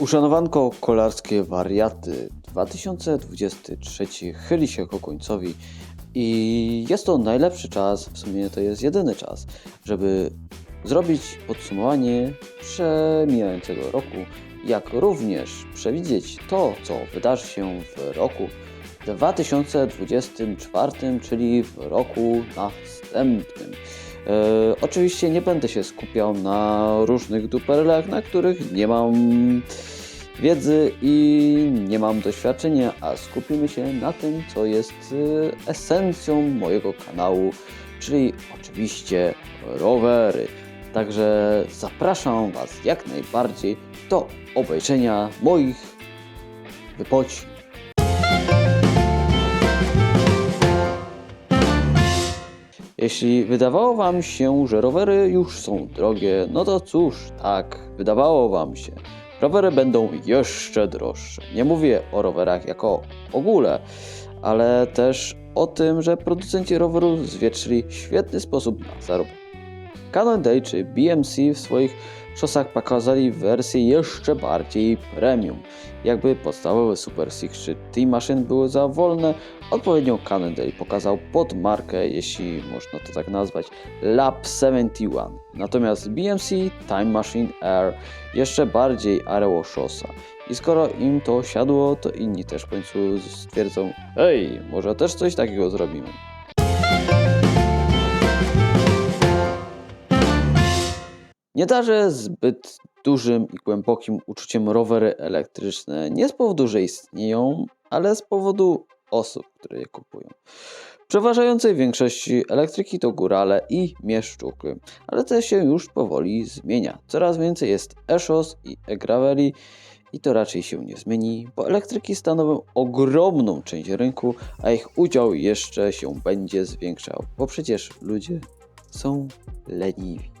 Uszanowanko kolarskie wariaty. 2023 chyli się ku końcowi. I jest to najlepszy czas, w sumie to jest jedyny czas, żeby zrobić podsumowanie przemijającego roku, jak również przewidzieć to, co wydarzy się w roku 2024, czyli w roku następnym. E, oczywiście nie będę się skupiał na różnych duperlach, na których nie mam wiedzy i nie mam doświadczenia, a skupimy się na tym, co jest e, esencją mojego kanału, czyli oczywiście rowery. Także zapraszam Was jak najbardziej do obejrzenia moich wypocin. Jeśli wydawało Wam się, że rowery już są drogie, no to cóż, tak, wydawało Wam się. Rowery będą jeszcze droższe. Nie mówię o rowerach jako ogóle, ale też o tym, że producenci rowerów zwietrzyli świetny sposób na zarobek. Cannondale czy BMC w swoich szosach pokazali wersję jeszcze bardziej premium. Jakby podstawowe Super Six czy Team Machine były za wolne, odpowiednią Cannondale pokazał pod markę, jeśli można to tak nazwać, Lab 71. Natomiast BMC Time Machine Air jeszcze bardziej areło szosa. I skoro im to siadło, to inni też w końcu stwierdzą, hej, może też coś takiego zrobimy. Nie darzę zbyt dużym i głębokim uczuciem rowery elektryczne. Nie z powodu, że istnieją, ale z powodu osób, które je kupują. W przeważającej większości elektryki to górale i mieszczuchy, ale to się już powoli zmienia. Coraz więcej jest e-szos i e-graveli i to raczej się nie zmieni, bo elektryki stanowią ogromną część rynku, a ich udział jeszcze się będzie zwiększał, bo przecież ludzie są leniwi.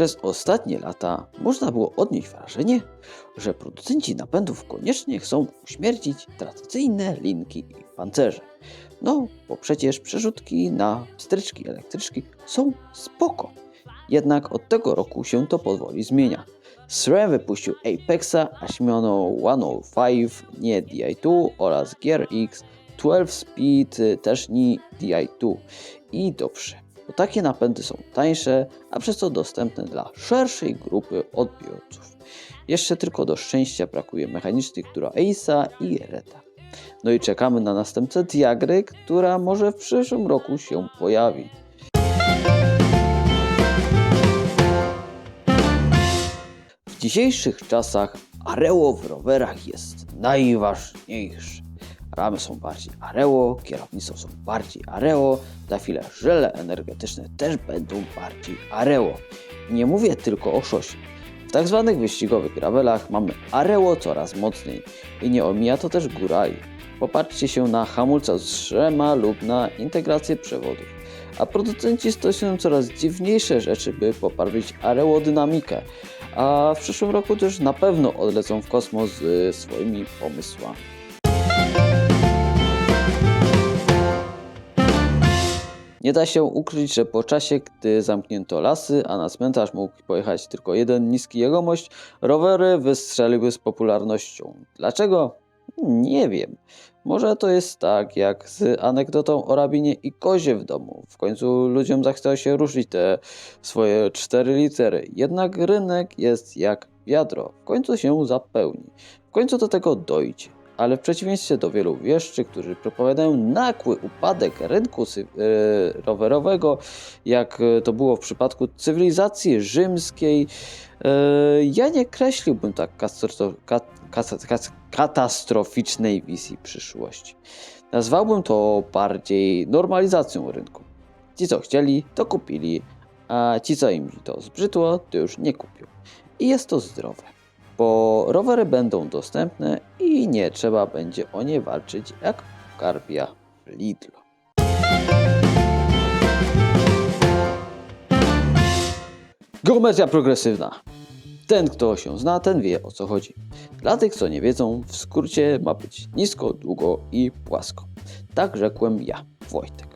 Przez ostatnie lata można było odnieść wrażenie, że producenci napędów koniecznie chcą uśmiercić tradycyjne linki i pancerze. No, bo przecież przerzutki na stryczki elektryczki są spoko. Jednak od tego roku się to powoli zmienia. SRAM wypuścił Apexa, Ashimono 105, nie DI2 oraz Gear X 12 Speed, też nie DI2. I dobrze, bo takie napędy są tańsze, a przez to dostępne dla szerszej grupy odbiorców. Jeszcze tylko do szczęścia brakuje mechanicznych, która Ace'a i Reta. No i czekamy na następcę Diagry, która może w przyszłym roku się pojawi. W dzisiejszych czasach areło w rowerach jest najważniejsze. Ramy są bardziej areo, kierownicą są bardziej areo, za chwilę żele energetyczne też będą bardziej areo. Nie mówię tylko o szosie. W tak zwanych wyścigowych gravelach mamy areo coraz mocniej i nie omija to też górali. Popatrzcie się na hamulca z szrema lub na integrację przewodów. A producenci stosują coraz dziwniejsze rzeczy, by poprawić aerodynamikę. A w przyszłym roku też na pewno odlecą w kosmos z swoimi pomysłami. Nie da się ukryć, że po czasie, gdy zamknięto lasy, a na cmentarz mógł pojechać tylko jeden niski jegomość, rowery wystrzeliły z popularnością. Dlaczego? Nie wiem. Może to jest tak, jak z anegdotą o rabinie i kozie w domu. W końcu ludziom zachciało się ruszyć te swoje cztery litery. Jednak rynek jest jak wiadro. W końcu się zapełni. W końcu do tego dojdzie ale w przeciwieństwie do wielu wieszczy, którzy propowiadają nagły upadek rynku e, rowerowego, jak e, to było w przypadku cywilizacji rzymskiej, e, ja nie kreśliłbym tak katastroficznej wizji przyszłości. Nazwałbym to bardziej normalizacją rynku. Ci, co chcieli, to kupili, a ci, co im to zbrzydło, to już nie kupią. I jest to zdrowe bo rowery będą dostępne i nie trzeba będzie o nie walczyć jak karpia w. Geometria progresywna. Ten, kto się zna, ten wie o co chodzi. Dla tych, co nie wiedzą, w skrócie ma być nisko, długo i płasko. Tak rzekłem ja, Wojtek.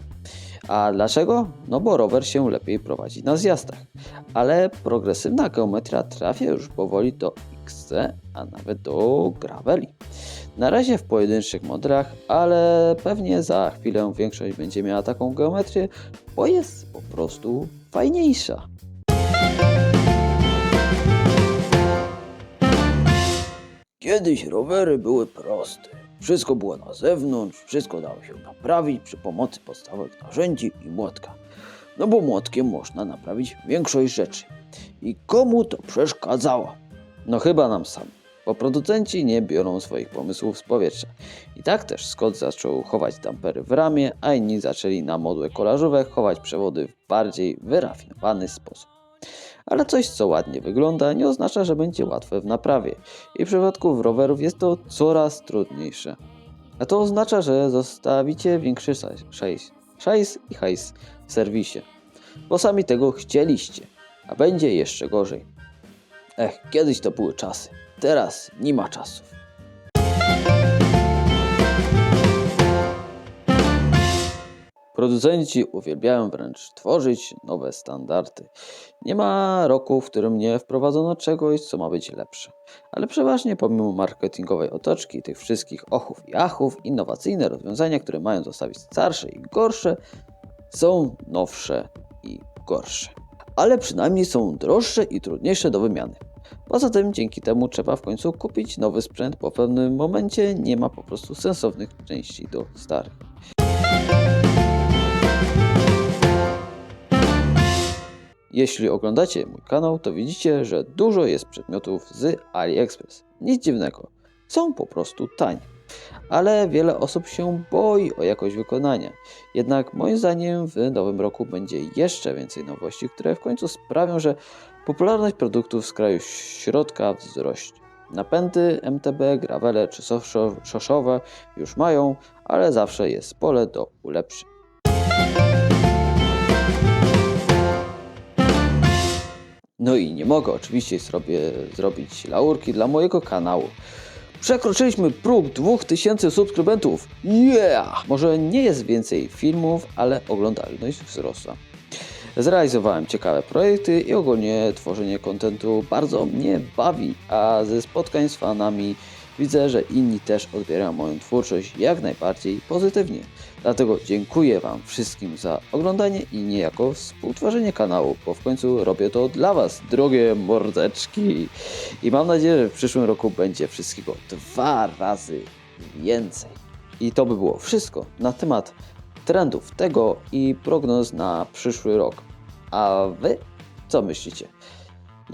A dlaczego? No bo rower się lepiej prowadzi na zjazdach. Ale progresywna geometria trafia już powoli do A nawet do graveli. Na razie w pojedynczych modelach, ale pewnie za chwilę większość będzie miała taką geometrię, bo jest po prostu fajniejsza. Kiedyś rowery były proste. Wszystko było na zewnątrz, wszystko dało się naprawić przy pomocy podstawowych narzędzi i młotka. No bo młotkiem można naprawić większość rzeczy. I komu to przeszkadzało? No chyba nam sam, bo producenci nie biorą swoich pomysłów z powietrza. I tak też Scott zaczął chować dampery w ramie, a inni zaczęli na modłę kolażowe chować przewody w bardziej wyrafinowany sposób. Ale coś, co ładnie wygląda, nie oznacza, że będzie łatwe w naprawie. I w przypadku rowerów jest to coraz trudniejsze. A to oznacza, że zostawicie większy szajs, szajs i hajs w serwisie. Bo sami tego chcieliście. A będzie jeszcze gorzej. Ech, kiedyś to były czasy. Teraz nie ma czasów. Producenci uwielbiają wręcz tworzyć nowe standardy. Nie ma roku, w którym nie wprowadzono czegoś, co ma być lepsze. Ale przeważnie pomimo marketingowej otoczki, tych wszystkich ochów i achów, innowacyjne rozwiązania, które mają zostawić starsze i gorsze, są nowsze i gorsze. Ale przynajmniej są droższe i trudniejsze do wymiany. Poza tym dzięki temu trzeba w końcu kupić nowy sprzęt, bo w pewnym momencie nie ma po prostu sensownych części do starych. Jeśli oglądacie mój kanał, to widzicie, że dużo jest przedmiotów z AliExpress. Nic dziwnego, są po prostu tanie. Ale wiele osób się boi o jakość wykonania. Jednak moim zdaniem w nowym roku będzie jeszcze więcej nowości, które w końcu sprawią, że popularność produktów z kraju środka wzrośnie. Napędy MTB, gravele czy szoszowe już mają, ale zawsze jest pole do ulepszeń. No i nie mogę oczywiście zrobić laurki dla mojego kanału. Przekroczyliśmy próg 2000 subskrybentów. Yeah! Może nie jest więcej filmów, ale oglądalność wzrosła. Zrealizowałem ciekawe projekty i ogólnie tworzenie kontentu bardzo mnie bawi, a ze spotkań z fanami widzę, że inni też odbierają moją twórczość jak najbardziej pozytywnie. Dlatego dziękuję Wam wszystkim za oglądanie i niejako współtworzenie kanału, bo w końcu robię to dla Was, drogie mordeczki. I mam nadzieję, że w przyszłym roku będzie wszystkiego dwa razy więcej. I to by było wszystko na temat trendów tego i prognoz na przyszły rok. A Wy co myślicie?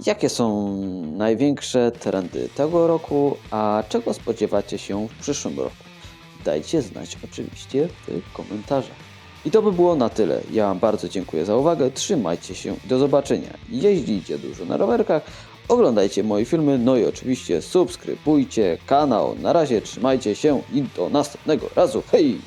Jakie są największe trendy tego roku, a czego spodziewacie się w przyszłym roku? Dajcie znać oczywiście w komentarzach. I to by było na tyle. Ja Wam bardzo dziękuję za uwagę, trzymajcie się i do zobaczenia. Jeździcie dużo na rowerkach, oglądajcie moje filmy, no i oczywiście subskrybujcie kanał. Na razie trzymajcie się i do następnego razu. Hej!